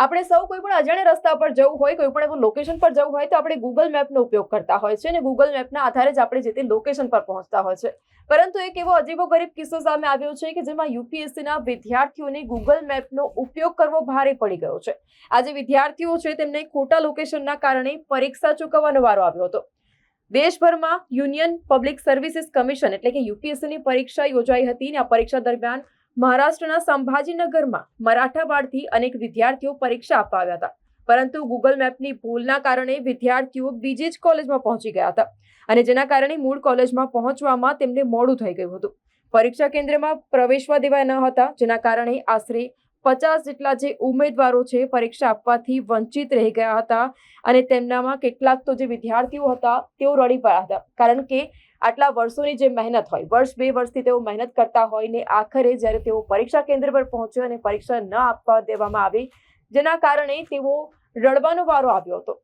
આપણે સૌ કોઈ પણ અજાણ્યા રસ્તા પર જવું હોય, કોઈ પણ એવું લોકેશન પર જવું હોય તો આપણે ગૂગલ મેપનો ઉપયોગ કરતા હોય છે અને ગૂગલ મેપના આધારે જ આપણે જે તે લોકેશન પર પહોંચતા હોય છે. પરંતુ એક એવો અજીબો ગરીબ કિસ્સો સામે આવ્યો છે કે જેમાં યુપીએસસીના વિદ્યાર્થીઓને ગૂગલ મેપનો ઉપયોગ કરવો ભારે પડી ગયો છે. આજે વિદ્યાર્થીઓ છે તેમને ખોટા લોકેશનના કારણે પરીક્ષા ચૂકવવાનો વારો આવ્યો હતો. દેશભરમાં યુનિયન પબ્લિક સર્વિસીસ કમિશન એટલે કે યુપીએસસીની પરીક્ષા યોજાઈ હતી અને આ પરીક્ષા દરમિયાન મહારાષ્ટ્રના સંભાજીનગરમાં મરાઠાવાડથી અનેક વિદ્યાર્થીઓ પરીક્ષા આપવા આવ્યા હતા. પરંતુ ગૂગલ મેપની ભૂલના કારણે વિદ્યાર્થીઓ બીજી જ કોલેજમાં પહોંચી ગયા હતા અને જેના કારણે મૂળ કોલેજમાં પહોંચવામાં તેમને મોડું થઈ ગયું હતું. પરીક્ષા કેન્દ્રમાં પ્રવેશવા દેવાયા ન હતા, જેના કારણે આશરે પચાસ જેટલા જે ઉમેદવારો છે પરીક્ષા આપવાથી વંચિત રહી ગયા હતા અને તેમનામાં કેટલાક તો જે વિદ્યાર્થીઓ હતા તેઓ રડી પડ્યા હતા. કારણ કે આટલા વર્ષોની જે મહેનત હોય, વર્ષ બે વર્ષથી તેઓ મહેનત કરતા હોય ને આખરે જ્યારે તેઓ પરીક્ષા કેન્દ્ર પર પહોંચ્યો અને પરીક્ષા ન આપવા દેવામાં આવી, જેના કારણે તેઓ રડવાનો વારો આવ્યો હતો.